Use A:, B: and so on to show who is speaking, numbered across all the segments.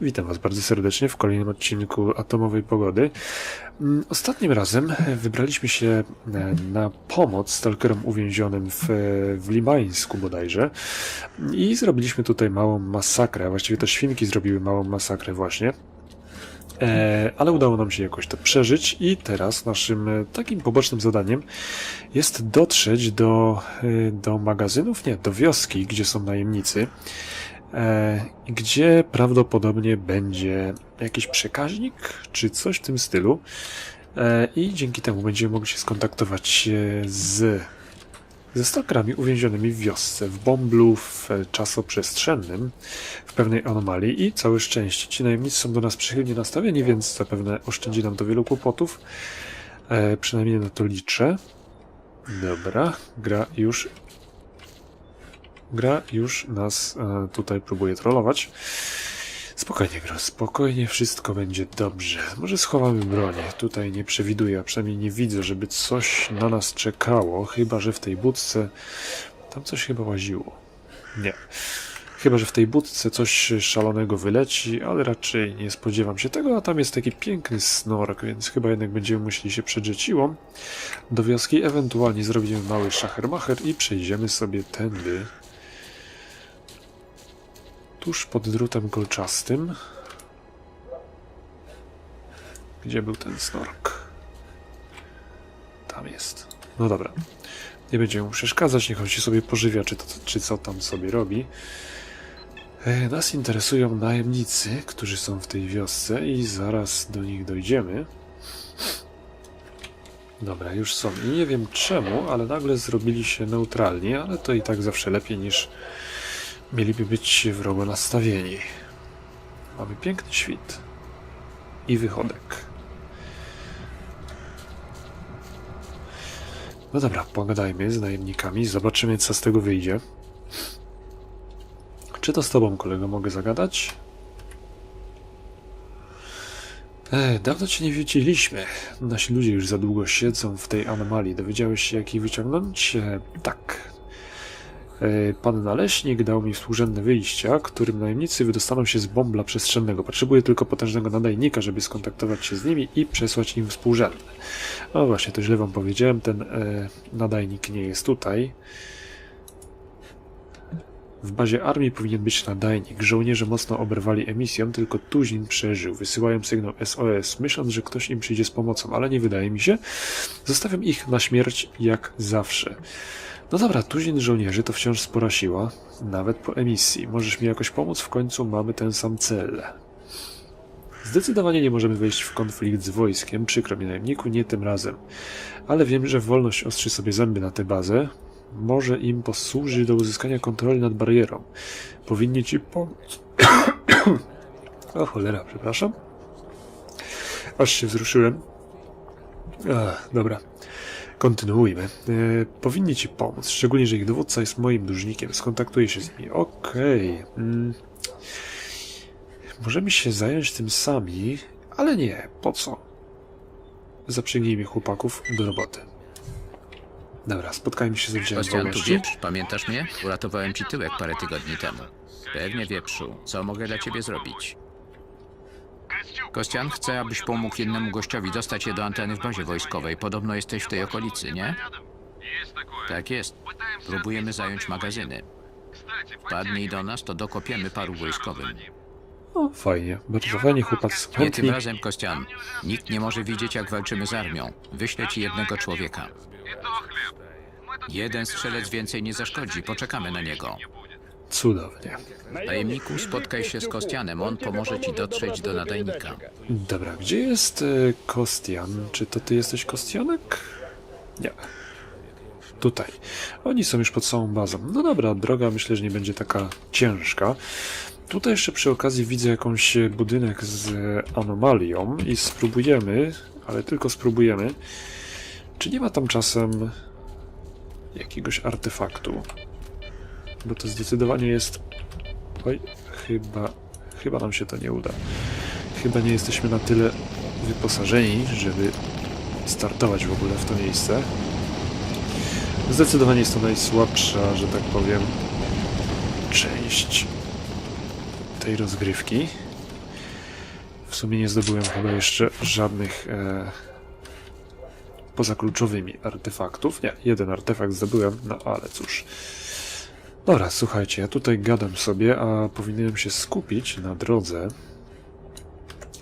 A: Witam Was bardzo serdecznie w kolejnym odcinku Atomowej Pogody. Mm, Ostatnim razem wybraliśmy się e, na pomoc stalkerom uwięzionym w, w Limańsku bodajże i zrobiliśmy tutaj małą masakrę, właściwie to świnki zrobiły małą masakrę właśnie. E, ale udało nam się jakoś to przeżyć i teraz naszym e, takim pobocznym zadaniem jest dotrzeć do, e, do magazynów, nie, do wioski, gdzie są najemnicy, e, gdzie prawdopodobnie będzie jakiś przekaźnik, czy coś w tym stylu e, i dzięki temu będziemy mogli się skontaktować się z ze stalkerami uwięzionymi w wiosce, w bomblu, w e, czasoprzestrzennym, w pewnej anomalii i całe szczęście. Ci najemnicy są do nas przychylnie nastawieni, więc zapewne oszczędzi nam to wielu kłopotów. E, przynajmniej na to liczę. Dobra, gra już gra już nas e, tutaj próbuje trollować. Spokojnie, Gro, spokojnie, wszystko będzie dobrze. Może schowamy bronię. Tutaj nie przewiduję, a przynajmniej nie widzę, żeby coś na nas czekało, chyba że w tej budce tam coś chyba łaziło. Nie. Chyba, że w tej budce coś szalonego wyleci, ale raczej nie spodziewam się tego, a tam jest taki piękny snork, więc chyba jednak będziemy musieli się przedrzeć siłą do wioski, ewentualnie zrobimy mały szachermacher i przejdziemy sobie tędy tuż pod drutem kolczastym. Gdzie był ten snork? Tam jest. No dobra. Nie będziemy mu przeszkadzać, niech on się sobie pożywia, czy, to, czy co tam sobie robi. E, Nas interesują najemnicy, którzy są w tej wiosce i zaraz do nich dojdziemy. Dobra, już są. I nie wiem czemu, ale nagle zrobili się neutralni, ale to i tak zawsze lepiej niż mieliby być wrogo nastawieni. Mamy piękny świt i wychodek. No dobra, pogadajmy z najemnikami, zobaczymy co z tego wyjdzie. Czy to z tobą, kolego, mogę zagadać? E, dawno cię nie widzieliśmy. Nasi ludzie już za długo siedzą w tej anomalii. Dowiedziałeś się, jak ich wyciągnąć? E, tak. E, Pan naleśnik dał mi współrzędne wyjścia, którym najemnicy wydostaną się z bombla przestrzennego. Potrzebuję tylko potężnego nadajnika, żeby skontaktować się z nimi i przesłać im współrzędne. No właśnie, to źle wam powiedziałem, ten e, nadajnik nie jest tutaj. W bazie armii powinien być nadajnik. Żołnierze mocno oberwali emisją, tylko Tuzin przeżył. Wysyłają sygnał SOS, myśląc, że ktoś im przyjdzie z pomocą, ale nie wydaje mi się. Zostawiam ich na śmierć jak zawsze. No dobra, tuzin żołnierzy to wciąż spora siła, nawet po emisji. Możesz mi jakoś pomóc? W końcu mamy ten sam cel. Zdecydowanie nie możemy wejść w konflikt z wojskiem, przykro mi najemniku, nie tym razem. Ale wiem, że wolność ostrzy sobie zęby na tę bazę. Może im posłuży do uzyskania kontroli nad barierą. Powinni ci pomóc. o cholera, przepraszam. Aż się wzruszyłem. Ach, dobra. Kontynuujmy. E, powinni ci pomóc, szczególnie, że ich dowódca jest moim dłużnikiem. Skontaktuję się z nimi. Okej. Mm. Możemy się zająć tym sami, ale nie. Po co? Zaprzygnijmy chłopaków do roboty. Dobra, spotkajmy się z oddziałem
B: Kostian tu
A: wolności.
B: wieprz, pamiętasz mnie? Uratowałem ci tyłek parę tygodni temu. Pewnie wieprzu. Co mogę dla ciebie zrobić? Kostian chce, abyś pomógł innemu gościowi dostać się do anteny w bazie wojskowej. Podobno jesteś w tej okolicy, nie? Tak jest. Próbujemy zająć magazyny. Wpadnij do nas, to dokopiemy paru wojskowym.
A: O, fajnie. Bardzo fajnie, chłopacy
B: Nie tym razem, Kostian. Nikt nie może widzieć, jak walczymy z armią. Wyślę ci jednego człowieka. Jeden strzelec więcej nie zaszkodzi. Poczekamy na niego.
A: Cudownie.
B: Tajemniku, spotkaj się z Kostianem, on pomoże ci dotrzeć do nadajnika.
A: Dobra, gdzie jest e, Kostian? Czy to ty jesteś Kostianek? Nie. Tutaj. Oni są już pod samą bazą. No dobra, droga myślę, że nie będzie taka ciężka. Tutaj jeszcze przy okazji widzę jakąś e, budynek z e, anomalią i spróbujemy, ale tylko spróbujemy, czy nie ma tam czasem jakiegoś artefaktu. Bo to zdecydowanie jest... Oj, chyba... Chyba nam się to nie uda. Chyba nie jesteśmy na tyle wyposażeni, żeby startować w ogóle w to miejsce. Zdecydowanie jest to najsłabsza, że tak powiem, część tej rozgrywki. W sumie nie zdobyłem chyba jeszcze żadnych e, poza kluczowymi artefaktów. Nie, jeden artefakt zdobyłem, no ale cóż. Dobra, słuchajcie, ja tutaj gadam sobie, a powinienem się skupić na drodze.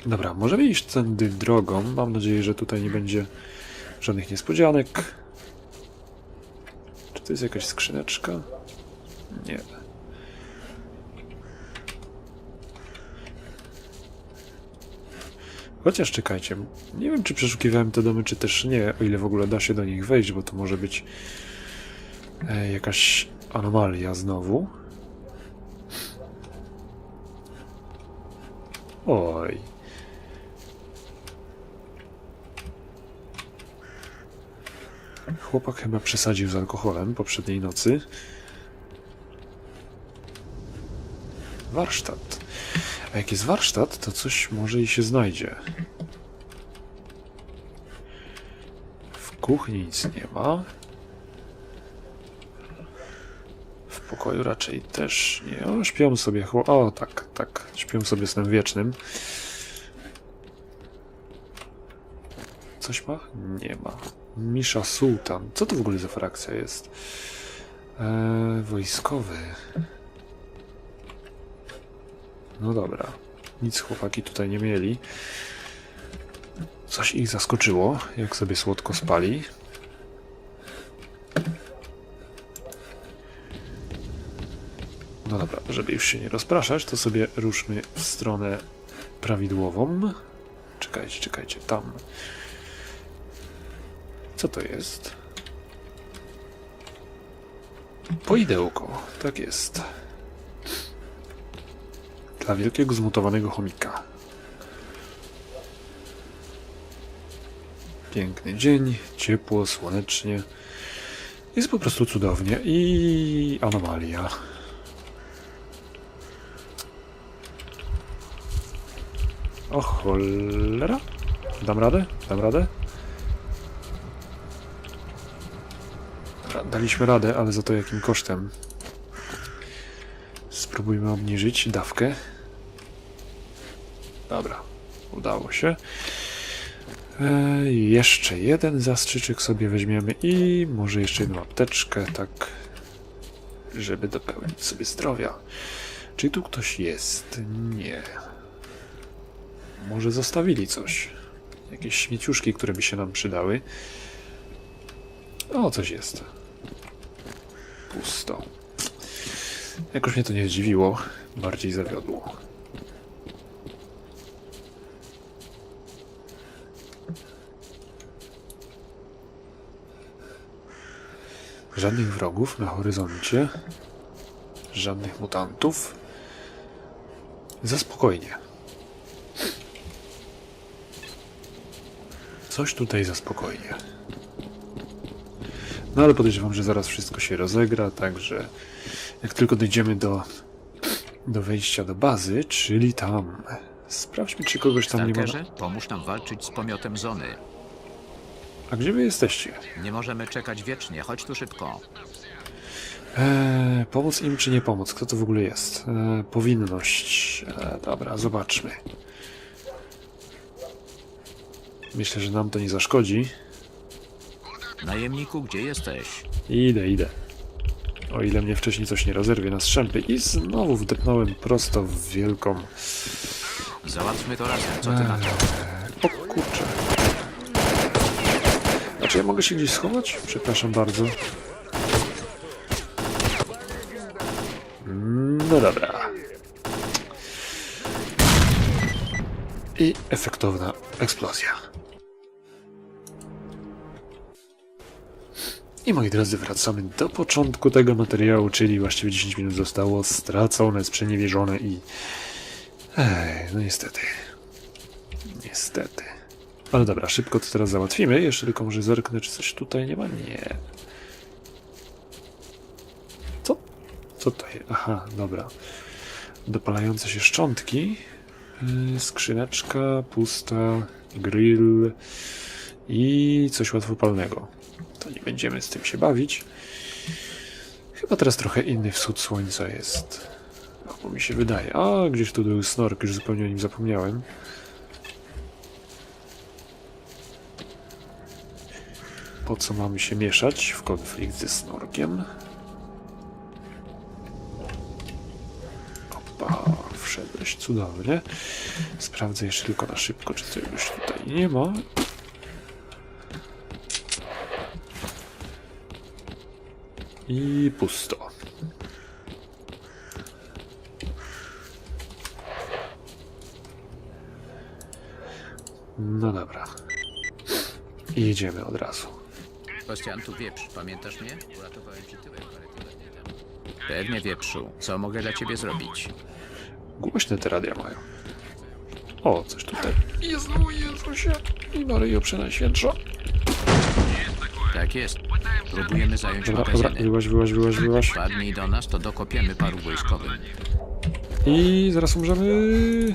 A: Dobra, możemy iść tędy drogą. Mam nadzieję, że tutaj nie będzie żadnych niespodzianek. Czy to jest jakaś skrzyneczka? Nie. Chociaż czekajcie, nie wiem czy przeszukiwałem te domy, czy też nie, o ile w ogóle da się do nich wejść, bo to może być e, jakaś anomalia znowu. Oj. Chłopak chyba przesadził z alkoholem poprzedniej nocy. Warsztat. A jak jest warsztat, to coś może i się znajdzie. W kuchni nic nie ma. W pokoju raczej też nie. O, śpią sobie chło... O, tak, tak. Śpią sobie snem wiecznym. Coś ma? Nie ma. Misza Sultan. Co to w ogóle za frakcja jest? Eee, wojskowy. No dobra. Nic chłopaki tutaj nie mieli. Coś ich zaskoczyło, jak sobie słodko spali. No dobra, żeby już się nie rozpraszać, to sobie ruszmy w stronę prawidłową. Czekajcie, czekajcie, tam. Co to jest? Poidełko, tak jest. Dla wielkiego zmutowanego chomika. Piękny dzień, ciepło, słonecznie. Jest po prostu cudownie i anomalia. O cholera? Dam radę? Dam radę? Daliśmy radę, ale za to jakim kosztem? Spróbujmy obniżyć dawkę. Dobra, udało się. E, jeszcze jeden zastrzyczek sobie weźmiemy i może jeszcze jedną apteczkę, tak, żeby dopełnić sobie zdrowia. Czy tu ktoś jest? Nie. Może zostawili coś. Jakieś śmieciuszki, które by się nam przydały. O, coś jest. Pusto. Jakoś mnie to nie zdziwiło, bardziej zawiodło. Żadnych wrogów na horyzoncie. Żadnych mutantów. Za spokojnie. Coś tutaj za spokojnie. No ale podejrzewam, że zaraz wszystko się rozegra, także jak tylko dojdziemy do, do wejścia do bazy, czyli tam. Sprawdźmy, czy kogoś tam nie ma.
B: Pomóż nam walczyć z pomiotem Zony.
A: A gdzie wy jesteście?
B: Nie możemy czekać wiecznie, chodź tu szybko.
A: Eee, pomóc im czy nie pomóc? Kto to w ogóle jest? Eee, powinność. Eee, dobra, zobaczmy. Myślę, że nam to nie zaszkodzi.
B: Najemniku, gdzie jesteś?
A: Idę, idę. O ile mnie wcześniej coś nie rozerwie na strzępy. I znowu wdepnąłem prosto w wielką...
B: Załatwmy to razem, co ty na to?
A: O kurczę. A czy ja mogę się gdzieś schować? Przepraszam bardzo. No dobra. I efektowna eksplozja. Moi drodzy, wracamy do początku tego materiału, czyli właściwie 10 minut zostało stracone, sprzeniewierzone i... Ej, no niestety. Niestety. Ale dobra, szybko to teraz załatwimy. Jeszcze tylko może zerknę, czy coś tutaj nie ma. Nie. Co? Co to jest? Aha, dobra. Dopalające się szczątki. Yy, skrzyneczka, pusta, grill i coś łatwopalnego nie będziemy z tym się bawić. Chyba teraz trochę inny wschód słońca jest. No, bo mi się wydaje. A, gdzieś tu był snork, już zupełnie o nim zapomniałem. Po co mamy się mieszać w konflikt ze snorkiem? Opa, wszedłeś cudownie. Sprawdzę jeszcze tylko na szybko, czy coś już tutaj nie ma. I pusto. No dobra. I jedziemy od razu.
B: Kostian, tu wieprz. Pamiętasz mnie? Uratowałem ci tyłek parę tygodni temu. Pewnie wieprzu. Co mogę dla ciebie zrobić?
A: Głośne te radia mają. O, coś tutaj. Jezu, Jezusie. I Maryjo Przenajświętsza.
B: Tak jest. Próbujemy zająć
A: Dobra, dobra,
B: magazyny.
A: wyłaź, wyłaź, wyłaź, wyłaź.
B: Wpadnij do nas, to dokopiemy paru wojskowym.
A: I zaraz umrzemy.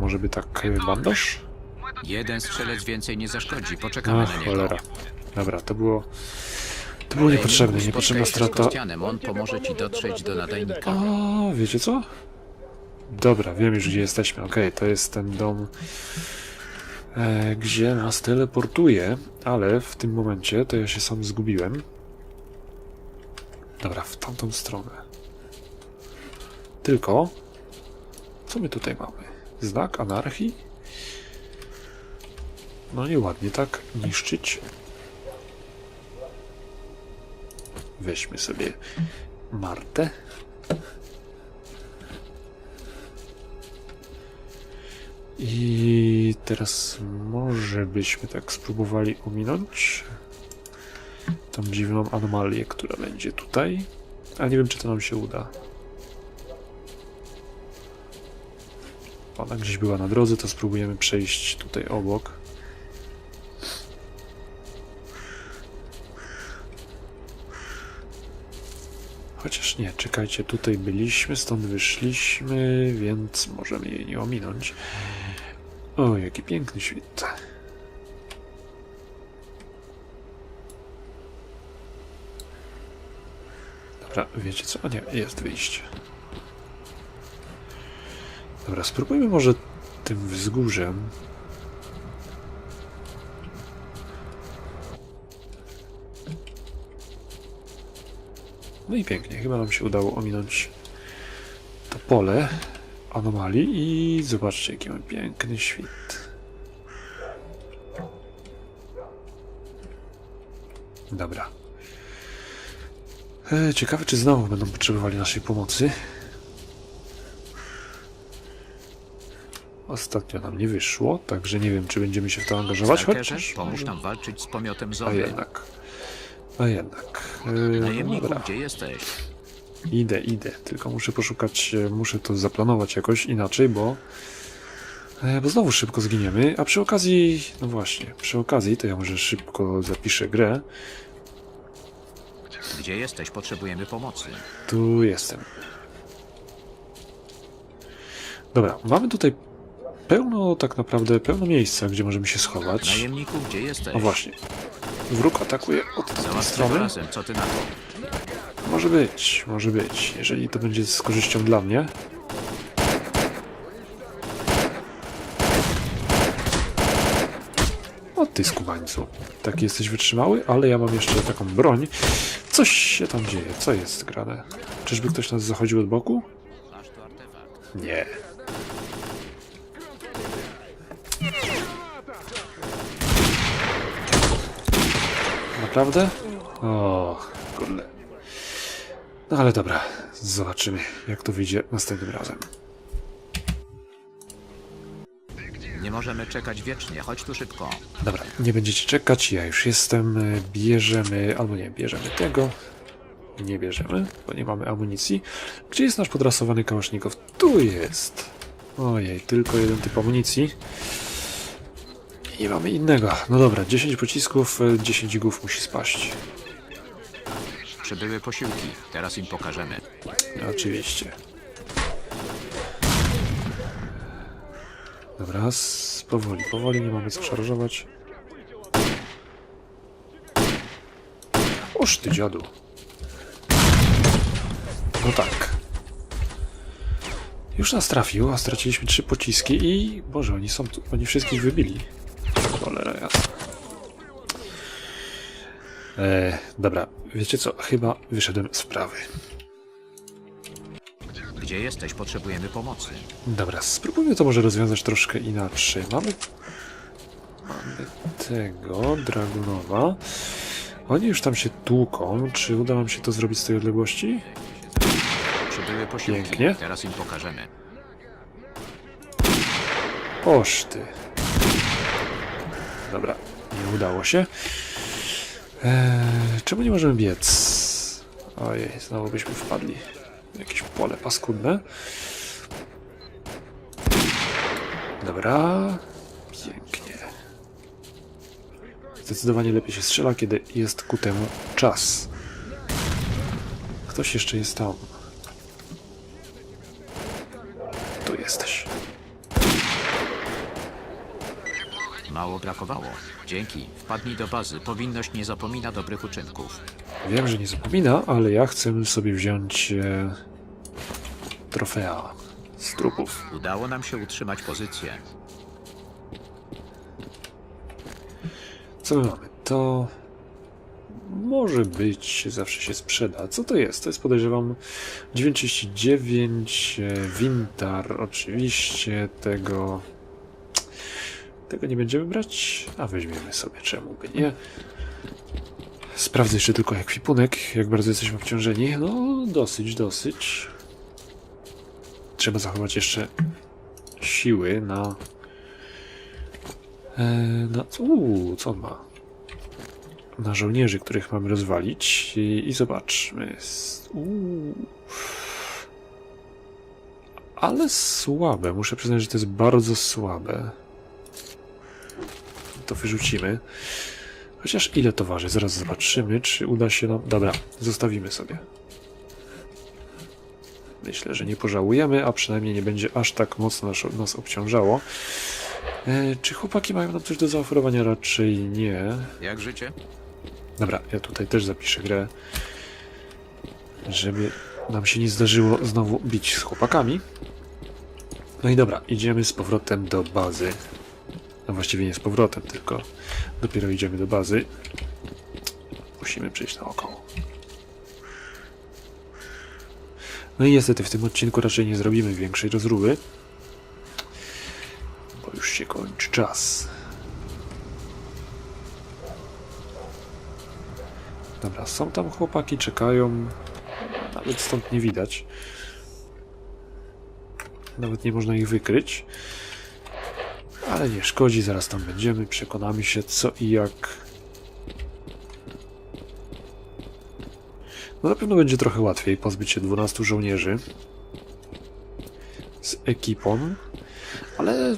A: Może by tak e, bandaż?
B: Jeden strzelec więcej nie zaszkodzi. Poczekamy
A: Ach,
B: na niego.
A: cholera. Dobra, to było... To było niepotrzebne,
B: Spotkaj
A: niepotrzebna
B: się z
A: strata.
B: Kostianem. On pomoże ci dotrzeć do nadajnika.
A: A, wiecie co? Dobra, wiem już gdzie jesteśmy. Okej, to jest ten dom, gdzie nas teleportuje, ale w tym momencie to ja się sam zgubiłem. Dobra, w tamtą stronę. Tylko, co my tutaj mamy? Znak anarchii? No nieładnie tak niszczyć. Weźmy sobie Martę. I teraz może byśmy tak spróbowali ominąć tą dziwną anomalię, która będzie tutaj. Ale nie wiem, czy to nam się uda. Ona gdzieś była na drodze, to spróbujemy przejść tutaj obok. Chociaż nie, czekajcie, tutaj byliśmy, stąd wyszliśmy, więc możemy jej nie ominąć. O, jaki piękny świt. Dobra, wiecie co? Nie, jest wyjście. Dobra, spróbujmy może tym wzgórzem. No i pięknie, chyba nam się udało ominąć to pole anomalii i zobaczcie, jaki mamy piękny świt. Dobra. E, ciekawe, czy znowu będą potrzebowali naszej pomocy. Ostatnio nam nie wyszło, także nie wiem, czy będziemy się w to angażować,
B: Snajperze,
A: chociaż...
B: pomóż nam walczyć z pomiotem
A: A
B: zombie.
A: jednak. A jednak. E,
B: Najemniku,
A: dobra.
B: gdzie jesteś?
A: Idę, idę. Tylko muszę poszukać, e, muszę to zaplanować jakoś inaczej, bo. e, Bo znowu szybko zginiemy. A przy okazji, no właśnie, przy okazji to ja może szybko zapiszę grę.
B: Gdzie jesteś? Potrzebujemy pomocy.
A: Tu jestem. Dobra, mamy tutaj pełno, tak naprawdę, pełno miejsca, gdzie możemy się schować.
B: Najemniku, gdzie jesteś?
A: O właśnie. Wróg atakuje od tej strony.
B: razem. Co ty na to?
A: Może być, może być. Jeżeli to będzie z korzyścią dla mnie. O ty skubańcu. Taki jesteś wytrzymały, ale ja mam jeszcze taką broń. Coś się tam dzieje. Co jest grane? Czyżby ktoś nas zachodził od boku? Nie. Naprawdę? O, kurde. No ale dobra, zobaczymy, jak to wyjdzie następnym razem.
B: Nie możemy czekać wiecznie. Chodź tu szybko.
A: Dobra, nie będziecie czekać, ja już jestem. Bierzemy, albo nie, bierzemy tego. Nie bierzemy, bo nie mamy amunicji. Gdzie jest nasz podrasowany kałasznikow? Tu jest. Ojej, tylko jeden typ amunicji. I mamy innego. No dobra, 10 pocisków, e, 10 głów musi spaść.
B: Przybyły posiłki. Teraz im pokażemy.
A: Oczywiście. Dobra, s- powoli, powoli, nie mamy co szarżować. Oż ty dziadu. No tak. Już nas trafił, a straciliśmy trzy pociski i... Boże, oni są tu, oni wszystkich wybili. Cholera jasna. E, dobra, wiecie co? Chyba wyszedłem z prawy.
B: Gdzie jesteś? Potrzebujemy pomocy.
A: Dobra, spróbujmy to może rozwiązać troszkę inaczej. Mamy... Mamy tego, Dragunowa. Oni już tam się tłuką. Czy uda nam się to zrobić z tej odległości?
B: Przybyły posiłki.
A: Pięknie.
B: Teraz im pokażemy.
A: Oż ty. Dobra, nie udało się. Eee, czemu nie możemy biec? Ojej, znowu byśmy wpadli w jakieś pole paskudne. Dobra, pięknie. Zdecydowanie lepiej się strzela, kiedy jest ku temu czas. Ktoś jeszcze jest tam. Tu jesteś.
B: Mało brakowało. Dzięki. Wpadnij do bazy. Powinność nie zapomina dobrych uczynków.
A: Wiem, że nie zapomina, ale ja chcę sobie wziąć e, trofea z trupów.
B: Udało nam się utrzymać pozycję.
A: Co my mamy? To może być, zawsze się sprzeda. Co to jest? To jest podejrzewam 939 e, Wintar. Oczywiście tego tego nie będziemy brać, a weźmiemy sobie, czemu by nie. Sprawdzę jeszcze tylko ekwipunek, jak bardzo jesteśmy obciążeni. No, dosyć, dosyć. Trzeba zachować jeszcze siły na... E, na uuu, co on ma? Na żołnierzy, których mamy rozwalić. I, i zobaczmy. Uuu. Ale słabe. Muszę przyznać, że to jest bardzo słabe. To wyrzucimy. Chociaż ile to waży? Zaraz zobaczymy, czy uda się nam... Dobra, zostawimy sobie. Myślę, że nie pożałujemy, a przynajmniej nie będzie aż tak mocno nas, nas obciążało. E, czy chłopaki mają nam coś do zaoferowania? Raczej nie.
B: Jak życie?
A: Dobra, ja tutaj też zapiszę grę, żeby nam się nie zdarzyło znowu bić z chłopakami. No i dobra, idziemy z powrotem do bazy. No właściwie nie z powrotem, tylko dopiero idziemy do bazy. Musimy przejść naokoło. No i niestety w tym odcinku raczej nie zrobimy większej rozruby, bo już się kończy czas. Dobra, są tam chłopaki, czekają. Nawet stąd nie widać. Nawet nie można ich wykryć. Ale nie szkodzi, zaraz tam będziemy, przekonamy się co i jak. No na pewno będzie trochę łatwiej pozbyć się 12 żołnierzy z ekipą, ale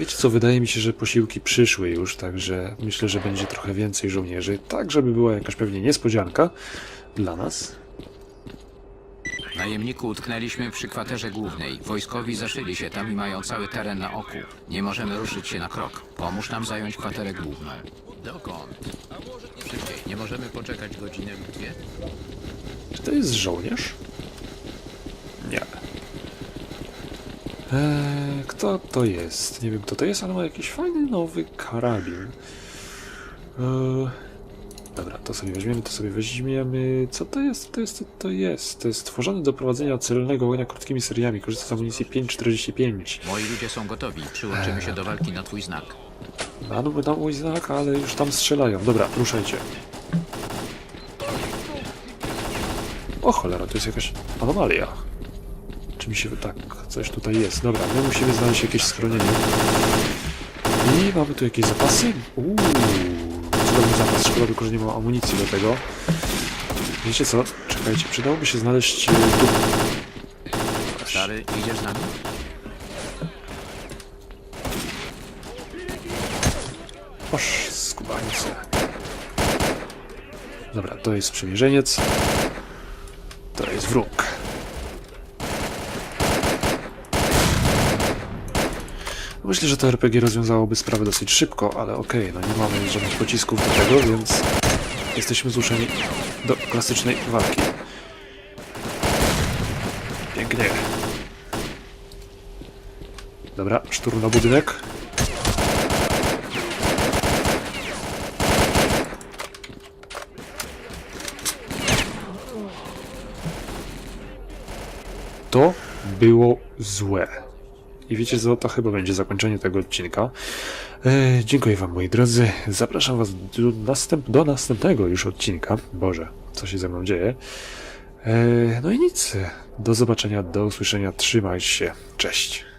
A: wiecie co, wydaje mi się, że posiłki przyszły już, także myślę, że będzie trochę więcej żołnierzy, tak żeby była jakaś pewnie niespodzianka dla nas.
B: Najemniku utknęliśmy przy kwaterze głównej. Wojskowi zaszyli się tam i mają cały teren na oku. Nie możemy ruszyć się na krok. Pomóż nam zająć kwaterę główną. Dokąd? Szybciej. Nie możemy poczekać godzinę lub dwie?
A: Czy to jest żołnierz? Nie. Eee, kto to jest? Nie wiem kto to jest, ale ma jakiś fajny nowy karabin. Eee, dobra, to sobie weźmiemy, to sobie weźmiemy. Co to jest? To jest, co to jest? To jest stworzony do prowadzenia celnego ognia krótkimi seriami. Korzysta z amunicji 5,45.
B: Moi ludzie są gotowi. Przyłączymy się do walki na twój znak.
A: Dano dam mój znak, ale już tam strzelają. Dobra, ruszajcie. O cholera, to jest jakaś anomalia. Czy mi się... Tak, coś tutaj jest. Dobra, my musimy znaleźć jakieś schronienie. I mamy tu jakieś zapasy. Uuu, zapas. Szkoda tylko, że nie ma amunicji do tego. Wiecie co? Czekajcie, przydałoby się znaleźć... e.
B: Stary, idziesz z nami?
A: Oż, skubańce. Dobra, to jest sprzymierzeniec. To jest wróg. Myślę, że to RPG rozwiązałoby sprawę dosyć szybko, ale okej, no nie mamy żadnych pocisków do tego, więc jesteśmy zmuszeni do klasycznej walki. Pięknie. Dobra, szturm na budynek. To było złe. Wiecie co, to chyba będzie zakończenie tego odcinka. E, dziękuję wam moi drodzy. Zapraszam was do, następ, do następnego już odcinka. Boże, co się ze mną dzieje. E, no i nic. Do zobaczenia, do usłyszenia. Trzymajcie się. Cześć.